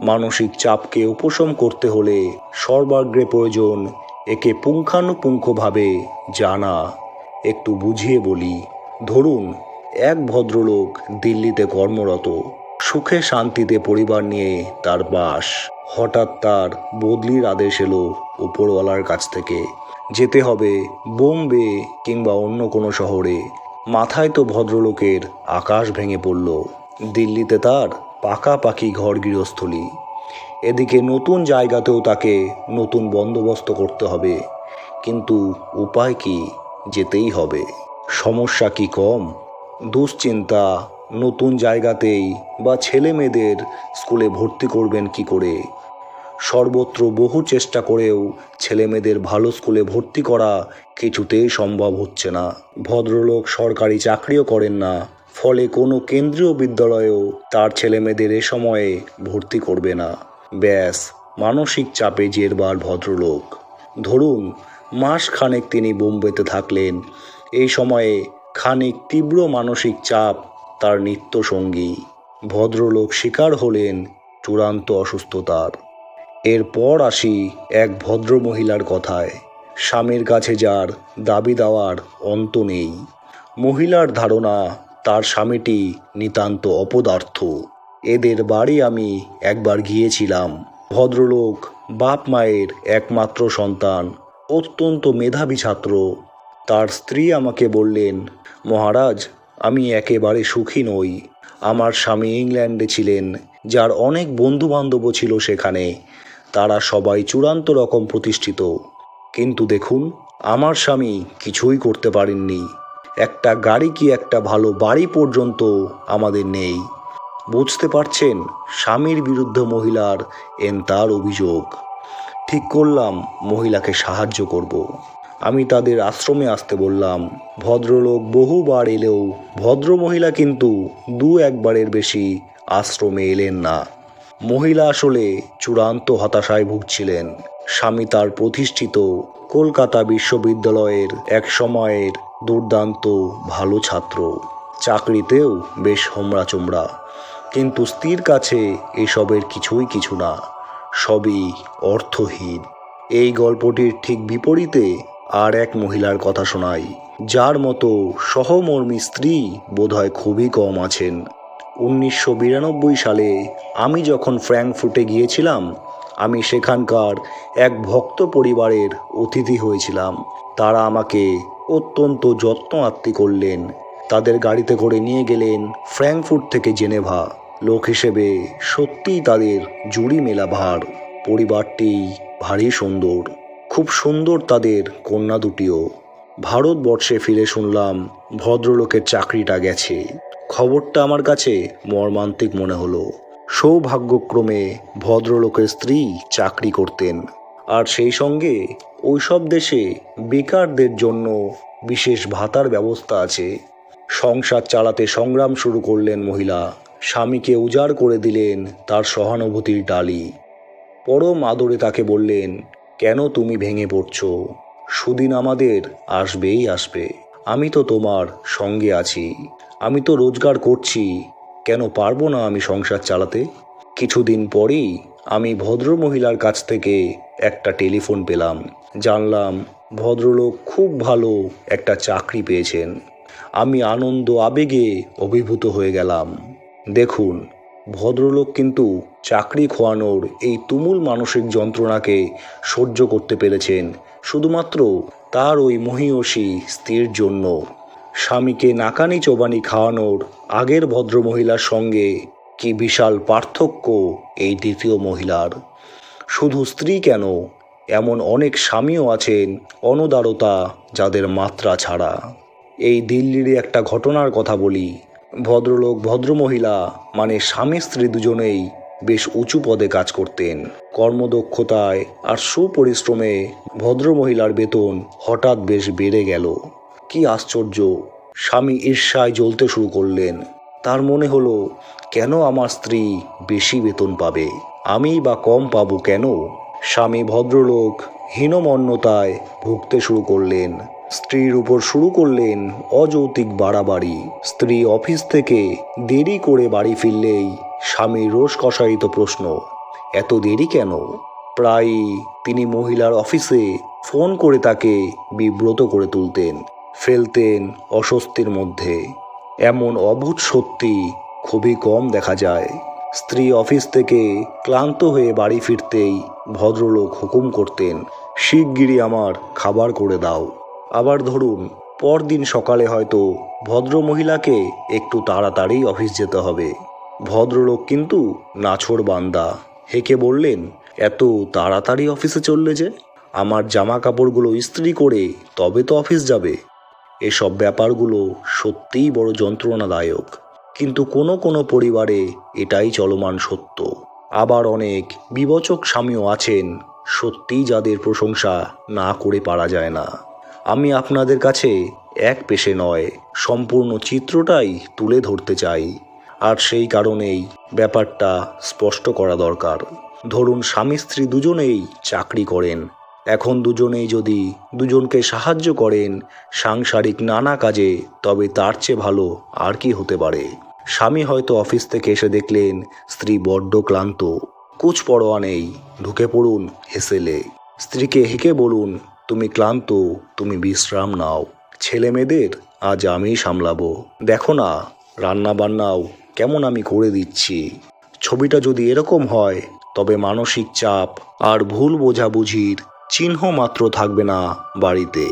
মানসিক চাপকে উপশম করতে হলে সর্বাগ্রে প্রয়োজন একে পুঙ্খানুপুঙ্খভাবে জানা। একটু বুঝিয়ে বলি, ধরুন, এক ভদ্রলোক দিল্লিতে কর্মরত, সুখে শান্তিতে পরিবার নিয়ে তার বাস। হঠাৎ তার বদলির আদেশ এলো উপরওয়ালার কাছ থেকে। যেতে হবে বোম্বে কিংবা অন্য কোনো শহরে। মাথায় তো ভদ্রলোকের আকাশ ভেঙে পড়ল। দিল্লিতে তার পাকাপাকি ঘর গৃহস্থলী এদিকে নতুন জায়গাতেও তাকে নতুন বন্দোবস্ত করতে হবে। কিন্তু উপায় কি? যেতেই হবে। সমস্যা কি কম? দুশ্চিন্তা, নতুন জায়গাতেই বা ছেলে মেয়েদের স্কুলে ভর্তি করবেন কি করে? সর্বত্র বহু চেষ্টা করেও ছেলে মেয়েদের ভালো স্কুলে ভর্তি করা কিছুতেই সম্ভব হচ্ছে না। ভদ্রলোক সরকারি চাকরিও করেন না। ফলে কোনো কেন্দ্রীয় বিদ্যালয়েও তার ছেলে মেয়েদের এ সময়ে ভর্তি করবে না। ব্যাস, মানসিক চাপে জেরবার ভদ্রলোক। ধরুন, মাস খানেক তিনি বোম্বেতে থাকলেন। এই সময়ে খানিক তীব্র মানসিক চাপ তার নিত্য সঙ্গী ভদ্রলোক শিকার হলেন চূড়ান্ত অসুস্থতার। এরপর আসি এক ভদ্র মহিলার কথায়। স্বামীর কাছে যার দাবি দেওয়ার অন্ত নেই। মহিলার ধারণা তার স্বামীটি নিতান্ত অপদার্থ। এদের বাড়ি আমি একবার গিয়েছিলাম। ভদ্রলোক, বাপ মায়ের একমাত্র সন্তান, অত্যন্ত মেধাবী ছাত্র। তার স্ত্রী আমাকে বললেন, মহারাজ, আমি একেবারে সুখী নই। আমার স্বামী ইংল্যান্ডে ছিলেন, যার অনেক বন্ধু বান্ধবও ছিল সেখানে। তারা সবাই চূড়ান্ত রকম প্রতিষ্ঠিত। কিন্তু দেখুন, আমার স্বামী কিছুই করতে পারেননি। একটা গাড়ি কি একটা ভালো বাড়ি পর্যন্ত আমাদের নেই। বুঝতে পারছেন? স্বামীর বিরুদ্ধে মহিলার এন তার অভিযোগ। ঠিক করলাম, মহিলাকে সাহায্য করব। আমি তাদের আশ্রমে আসতে বললাম, ভদ্রলোক বহুবার এলেও ভদ্র মহিলা কিন্তু দু একবারের বেশি আশ্রমে এলেন না। মহিলা আসলে চূড়ান্ত হতাশায় ভুগছিলেন। স্বামী তার প্রতিষ্ঠিত কলকাতা বিশ্ববিদ্যালয়ের এক সময়ের দুর্দান্ত, ভালো ছাত্র। চাকরিতেও বেশ হোমরা চোমরা কিন্তু স্ত্রীর কাছে এসবের কিছুই কিছু না। সবই অর্থহীন। এই গল্পটির ঠিক বিপরীতে আর এক মহিলার কথা শোনাই, যার মতো সহমর্মী স্ত্রী বোধহয় খুবই কম আছেন। উনিশশো বিরানব্বই সালে আমি যখন ফ্র্যাঙ্কফুটে গিয়েছিলাম, আমি সেখানকার এক ভক্ত পরিবারের অতিথি হয়েছিলাম। তারা আমাকে অত্যন্ত যত্ন আত্মি করলেন। তাদের গাড়িতে করে নিয়ে গেলেন ফ্র্যাঙ্কফুট থেকে জেনেভা। লোক হিসেবে সত্যিই তাদের জুড়ি মেলা ভার। পরিবারটি ভারী সুন্দর। খুব সুন্দর তাদের কন্যা দুটিও। ভারতবর্ষে ফিরে শুনলাম ভদ্রলোকের চাকরিটা গেছে। খবরটা আমার কাছে মর্মান্তিক মনে হলো। সৌভাগ্যক্রমে ভদ্রলোকের স্ত্রী চাকরি করতেন। আর সেই সঙ্গে ওইসব দেশে বেকারদের জন্য বিশেষ ভাতার ব্যবস্থা আছে। সংসার চালাতে সংগ্রাম শুরু করলেন মহিলা। স্বামীকে উজাড় করে দিলেন তার সহানুভূতির ডালি। পরম আদরে তাকে বললেন, কেন তুমি ভেঙে পড়ছ? সুদিন আমাদের আসবেই আসবে। আমি তো তোমার সঙ্গে আছি। আমি তো রোজগার করছি। কেন পারব না আমি সংসার চালাতে? কিছুদিন পরেই আমি ভদ্র মহিলার কাছ থেকে একটা টেলিফোন পেলাম। জানলাম ভদ্রলোক খুব ভালো একটা চাকরি পেয়েছেন। আমি আনন্দ, আবেগে অভিভূত হয়ে গেলাম। দেখুন, ভদ্রলোক কিন্তু চাকরি খোয়ানোর এই তুমুল মানসিক যন্ত্রণাকে সহ্য করতে পেরেছেন। শুধুমাত্র তার ওই মহিয়সী স্ত্রীর জন্য। স্বামীকে নাকানি চোবানি খাওয়ানোর আগের ভদ্রমহিলার সঙ্গে কি বিশাল পার্থক্য এই দ্বিতীয় মহিলার? শুধু স্ত্রী কেন? এমন অনেক স্বামীও আছেন অনদারতা যাদের মাত্রা ছাড়া। এই দিল্লির একটা ঘটনার কথা বলি। ভদ্রলোক ভদ্রমহিলা মানে স্বামী স্ত্রী দুজনেই বেশ উঁচু পদে কাজ করতেন। কর্মদক্ষতায় আর সুপরিশ্রমে ভদ্রমহিলার বেতন হঠাৎ বেশ বেড়ে গেল। কি আশ্চর্য! স্বামী ঈর্ষায় জ্বলতে শুরু করলেন। তার মনে হলো, কেন আমার স্ত্রী বেশি বেতন পাবে? আমি বা কম পাবো কেন? স্বামী ভদ্রলোক হীনমন্যতায় ভুগতে শুরু করলেন। স্ত্রীর উপর শুরু করলেন অযৌক্তিক বাড়াবাড়ি। স্ত্রী অফিস থেকে দেরি করে বাড়ি ফিরলেই স্বামীর রোষ কষায়িত প্রশ্ন, এত দেরি কেন? প্রায়ই তিনি মহিলার অফিসে ফোন করে তাকে বিব্রত করে তুলতেন, ফেলতেন অস্বস্তির মধ্যে। এমন অভূত সত্যি খুবই কম দেখা যায়। স্ত্রী অফিস থেকে ক্লান্ত হয়ে বাড়ি ফিরতেই ভদ্রলোক হুকুম করতেন, শিগগিরই আমার খাবার করে দাও। আবার ধরুন, পরদিন সকালে হয়তো ভদ্র মহিলাকে একটু তাড়াতাড়ি অফিস যেতে হবে। ভদ্রলোক কিন্তু নাছোড় বান্দা। হেকে বললেন, এত তাড়াতাড়ি অফিসে চললে যে? আমার জামা কাপড়গুলো ইস্ত্রি করে তবে তো অফিস যাবে। এসব ব্যাপারগুলো সত্যিই বড় যন্ত্রণাদায়ক। কিন্তু কোনো কোনো পরিবারে এটাই চলমান সত্য। আবার অনেক বিবচক স্বামীও আছেন, সত্যিই যাদের প্রশংসা না করে পারা যায় না। আমি আপনাদের কাছে এক পেশে নয়, সম্পূর্ণ চিত্রটাই তুলে ধরতে চাই। আর সেই কারণেই ব্যাপারটা স্পষ্ট করা দরকার। ধরুন স্বামী স্ত্রী দুজনেই চাকরি করেন এখন দুজনেই যদি দুজনকে সাহায্য করেন, সাংসারিক নানা কাজে, তবে তার চেয়ে ভালো আর কি হতে পারে? স্বামী হয়তো অফিস থেকে এসে দেখলেন, স্ত্রী বড্ড ক্লান্ত। কুচ পরোয়া নেই, ঢুকে পড়ুন হেসেলে। স্ত্রীকে হেঁকে বলুন, তুমি ক্লান্ত, তুমি বিশ্রাম নাও। ছেলে মেয়েদের আজ আমি সামলাবো। দেখো না, রান্না বান্নাও কেমন আমি করে দিচ্ছি। ছবিটা যদি এরকম হয়, তবে মানসিক চাপ আর ভুল বোঝাবুঝির চিহ্ন মাত্র থাকবে না বাড়িতে